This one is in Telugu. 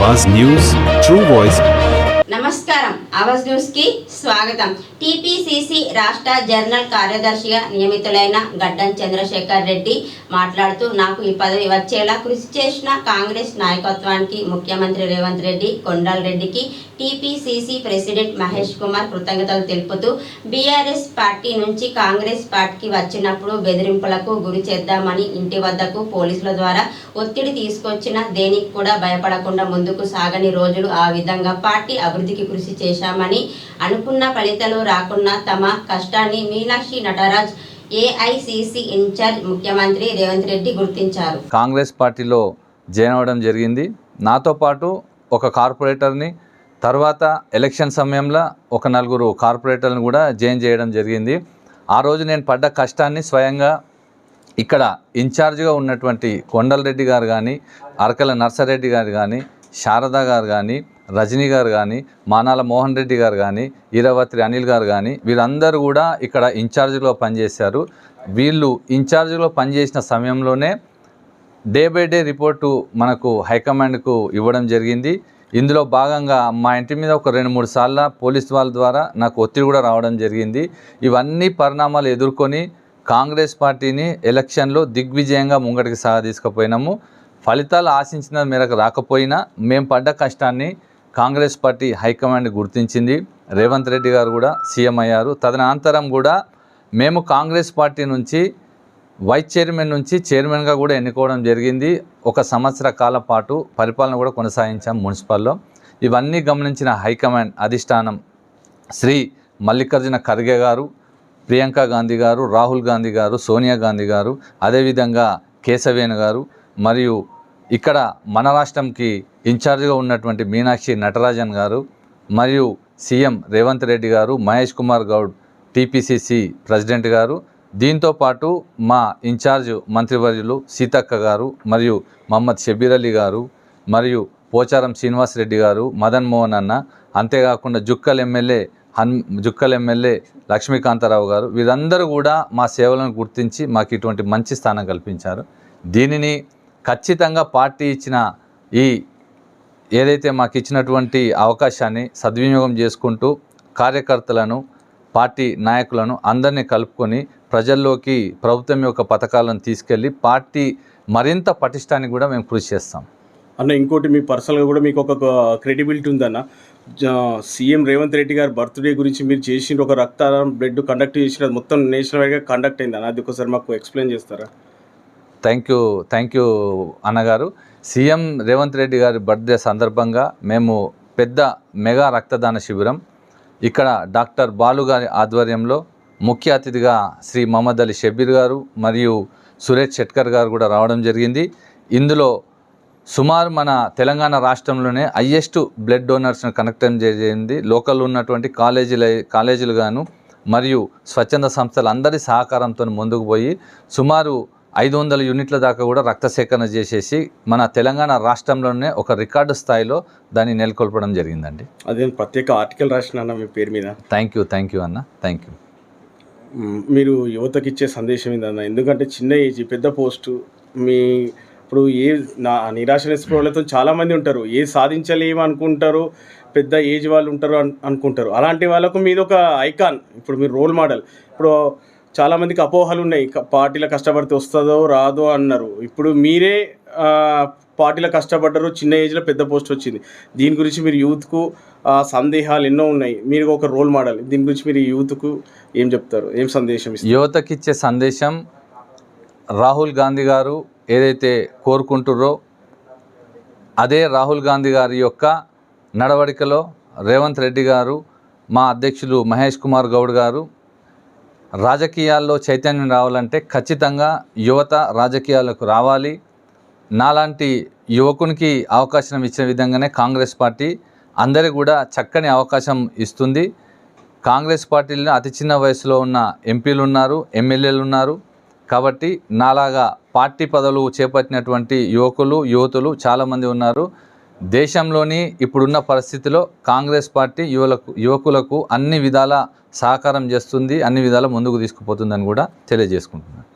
आवाज न्यूज ट्रू वॉइस నమస్కారం. అవాజ్ న్యూస్కి స్వాగతం. టిపిసిసి రాష్ట్ర జనరల్ కార్యదర్శిగా నియమితులైన గడ్డం చంద్రశేఖర్ రెడ్డి మాట్లాడుతూ నాకు ఈ పదవి వచ్చేలా కృషి చేసిన కాంగ్రెస్ నాయకత్వానికి ముఖ్యమంత్రి రేవంత్ రెడ్డి కొండల్ రెడ్డికి టిపిసిసి ప్రెసిడెంట్ మహేష్ కుమార్ కృతజ్ఞతలు తెలుపుతూ బీఆర్ఎస్ పార్టీ నుంచి కాంగ్రెస్ పార్టీకి వచ్చినప్పుడు బెదిరింపులకు గురి చేద్దామని ఇంటి వద్దకు పోలీసుల ద్వారా ఒత్తిడి తీసుకొచ్చిన దేనికి కూడా భయపడకుండా ముందుకు సాగని రోజులు ఆ విధంగా పార్టీ అభివృద్ధి అభివృద్ధికి కృషి చేశామని అనుకున్న ఫలితాలు రాకున్నా తమ కష్టాన్ని మీనాక్షి నటరాజ్ ఏఐసిసి ఇన్ఛార్జ్ ముఖ్యమంత్రి రేవంత్ రెడ్డి గుర్తించారు. కాంగ్రెస్ పార్టీలో జాయిన్ అవ్వడం జరిగింది. నాతో పాటు ఒక కార్పొరేటర్ని తర్వాత ఎలక్షన్ సమయంలో ఒక నలుగురు కార్పొరేటర్ని కూడా జాయిన్ చేయడం జరిగింది. ఆ రోజు నేను పడ్డ కష్టాన్ని స్వయంగా ఇక్కడ ఇన్ఛార్జ్గా ఉన్నటువంటి కొండలరెడ్డి గారు కానీ అరకల నర్సరెడ్డి గారు కానీ శారద గారు కానీ రజనీ గారు కానీ మానాల మోహన్ రెడ్డి గారు కానీ ఈరవత్రి అనిల్ గారు కానీ వీరందరూ కూడా ఇక్కడ ఇన్ఛార్జ్లో పనిచేశారు. వీళ్ళు ఇన్ఛార్జ్లో పనిచేసిన సమయంలోనే డే బై డే రిపోర్టు మనకు హైకమాండ్కు ఇవ్వడం జరిగింది. ఇందులో భాగంగా మా ఇంటి మీద ఒక రెండు మూడు సార్లు పోలీస్ వాళ్ళ ద్వారా నాకు ఒత్తిడి కూడా రావడం జరిగింది. ఇవన్నీ పరిణామాలు ఎదుర్కొని కాంగ్రెస్ పార్టీని ఎలక్షన్లో దిగ్విజయంగా ముంగటికి సాగ తీసుకుపోయినాము. ఫలితాలు ఆశించిన మేరకు రాకపోయినా మేము పడ్డ కష్టాన్ని కాంగ్రెస్ పార్టీ హైకమాండ్ గుర్తించింది. రేవంత్ రెడ్డి గారు కూడా సీఎం అయ్యారు. తదనంతరం కూడా మేము కాంగ్రెస్ పార్టీ నుంచి వైస్ చైర్మన్ నుంచి చైర్మన్గా కూడా ఎన్నుకోవడం జరిగింది. ఒక సంవత్సర కాల పాటు పరిపాలన కూడా కొనసాగించాం మున్సిపల్లో. ఇవన్నీ గమనించిన హైకమాండ్ అధిష్టానం శ్రీ మల్లికార్జున ఖర్గే గారు ప్రియాంక గాంధీ గారు రాహుల్ గాంధీ గారు సోనియా గాంధీ గారు అదేవిధంగా కేశవేణు గారు మరియు ఇక్కడ మన రాష్ట్రంకి ఇన్ఛార్జ్గా ఉన్నటువంటి మీనాక్షి నటరాజన్ గారు మరియు సీఎం రేవంత్ రెడ్డి గారు మహేష్ కుమార్ గౌడ్ టీపీసీసీ ప్రెసిడెంట్ గారు. దీంతో పాటు మా ఇన్ఛార్జ్ మంత్రివర్యులు సీతక్క గారు మరియు మహమ్మద్ షబీర్ అలీ గారు మరియు పోచారం శ్రీనివాస్ రెడ్డి గారు మదన్ మోహన్ అన్న అంతేకాకుండా జుక్కల్ ఎమ్మెల్యే హన్ జుక్కల్ ఎమ్మెల్యే లక్ష్మీకాంతారావు గారు. వీరందరూ కూడా మా సేవలను గుర్తించి మాకు ఇటువంటి మంచి స్థానం కల్పించారు. దీనిని ఖచ్చితంగా పార్టీ ఇచ్చిన ఈ ఏదైతే మాకు ఇచ్చినటువంటి అవకాశాన్ని సద్వినియోగం చేసుకుంటూ కార్యకర్తలను పార్టీ నాయకులను అందరినీ కలుపుకొని ప్రజల్లోకి ప్రభుత్వం యొక్క పథకాలను తీసుకెళ్ళి పార్టీ మరింత పటిష్టానికి కూడా మేము కృషి చేస్తాం. అన్న ఇంకోటి మీ పర్సనల్గా కూడా మీకు ఒక క్రెడిబిలిటీ ఉందన్న. సీఎం రేవంత్ రెడ్డి గారి బర్త్డే గురించి మీరు చేసిన ఒక రక్తదానం బ్లడ్ కండక్ట్ చేసిన మొత్తం నేషనల్ వైడ్గా కండక్ట్ అయిందన్న. అది ఒకసారి మాకు ఎక్స్ప్లెయిన్ చేస్తారా? థ్యాంక్ యూ థ్యాంక్ యూ అన్నగారు. సీఎం రేవంత్ రెడ్డి గారి బర్త్డే సందర్భంగా మేము పెద్ద మెగా రక్తదాన శిబిరం ఇక్కడ డాక్టర్ బాలు గారి ఆధ్వర్యంలో ముఖ్య అతిథిగా శ్రీ మహమ్మద్ అలీ షబీర్ గారు మరియు సురేష్ షెట్కర్ గారు కూడా రావడం జరిగింది. ఇందులో సుమారు మన తెలంగాణ రాష్ట్రంలోనే హయ్యెస్ట్ బ్లడ్ డోనర్స్ని కనెక్ట్ జరిగింది. లోకల్ ఉన్నటువంటి కాలేజీల కాలేజీలు గాను మరియు స్వచ్ఛంద సంస్థలు అందరి సహకారంతో ముందుకు పోయి సుమారు ఐదు వందల యూనిట్ల దాకా కూడా రక్త సేకరణ చేసేసి మన తెలంగాణ రాష్ట్రంలోనే ఒక రికార్డు స్థాయిలో దాన్ని నెలకొల్పడం జరిగిందండి. అదే ప్రత్యేక ఆర్టికల్ రాసిన అన్న మీ పేరు మీద? థ్యాంక్ యూ థ్యాంక్ యూ అన్న థ్యాంక్ యూ మీరు యువతకి ఇచ్చే సందేశం ఏందన్న? ఎందుకంటే చిన్న ఏజ్ పెద్ద పోస్టు మీ ఇప్పుడు ఏ నా నిరాశ నిస్పృహలతో చాలామంది ఉంటారు. ఏ సాధించలేము అనుకుంటారు పెద్ద ఏజ్ వాళ్ళు ఉంటారు అన్- అనుకుంటారు. అలాంటి వాళ్ళకు మీది ఒక ఐకాన్ ఇప్పుడు మీరు రోల్ మోడల్. ఇప్పుడు చాలామందికి అపోహలు ఉన్నాయి. క- పార్టీలో కష్టపడితే వస్తుందో రాదో అన్నారు. ఇప్పుడు మీరే పార్టీలో కష్టపడ్డారు చిన్న ఏజ్లో పెద్ద పోస్ట్ వచ్చింది. దీని గురించి మీరు యూత్కు సందేహాలు ఎన్నో ఉన్నాయి. మీరు ఒక రోల్ మోడల్. దీని గురించి మీరు యూత్కు ఏం చెప్తారు? ఏం సందేశం ఇస్తారు? యువతకి ఇచ్చే సందేశం రాహుల్ గాంధీ గారు ఏదైతే కోరుకుంటుర్రో అదే రాహుల్ గాంధీ గారి యొక్క నడవడికలో రేవంత్ రెడ్డి గారు మా అధ్యక్షులు మహేష్ కుమార్ గౌడ్ గారు రాజకీయాల్లో చైతన్యం రావాలంటే ఖచ్చితంగా యువత రాజకీయాలకు రావాలి. నాలాంటి యువకునికి అవకాశం ఇచ్చిన విధంగానే కాంగ్రెస్ పార్టీ అందరికి కూడా చక్కని అవకాశం ఇస్తుంది. కాంగ్రెస్ పార్టీలో అతి చిన్న వయసులో ఉన్న ఎంపీలు ఉన్నారు ఎమ్మెల్యేలు ఉన్నారు. కాబట్టి నాలాగా పార్టీ పదవులు చేపట్టినటువంటి యువకులు యువతులు చాలామంది ఉన్నారు. దేశంలోని ఇప్పుడున్న పరిస్థితిలో కాంగ్రెస్ పార్టీ యువలకు యువకులకు అన్ని విధాల సహకారం చేస్తుంది అన్ని విధాల ముందుకు తీసుకుపోతుందని కూడా తెలియజేసుకుంటున్నాను.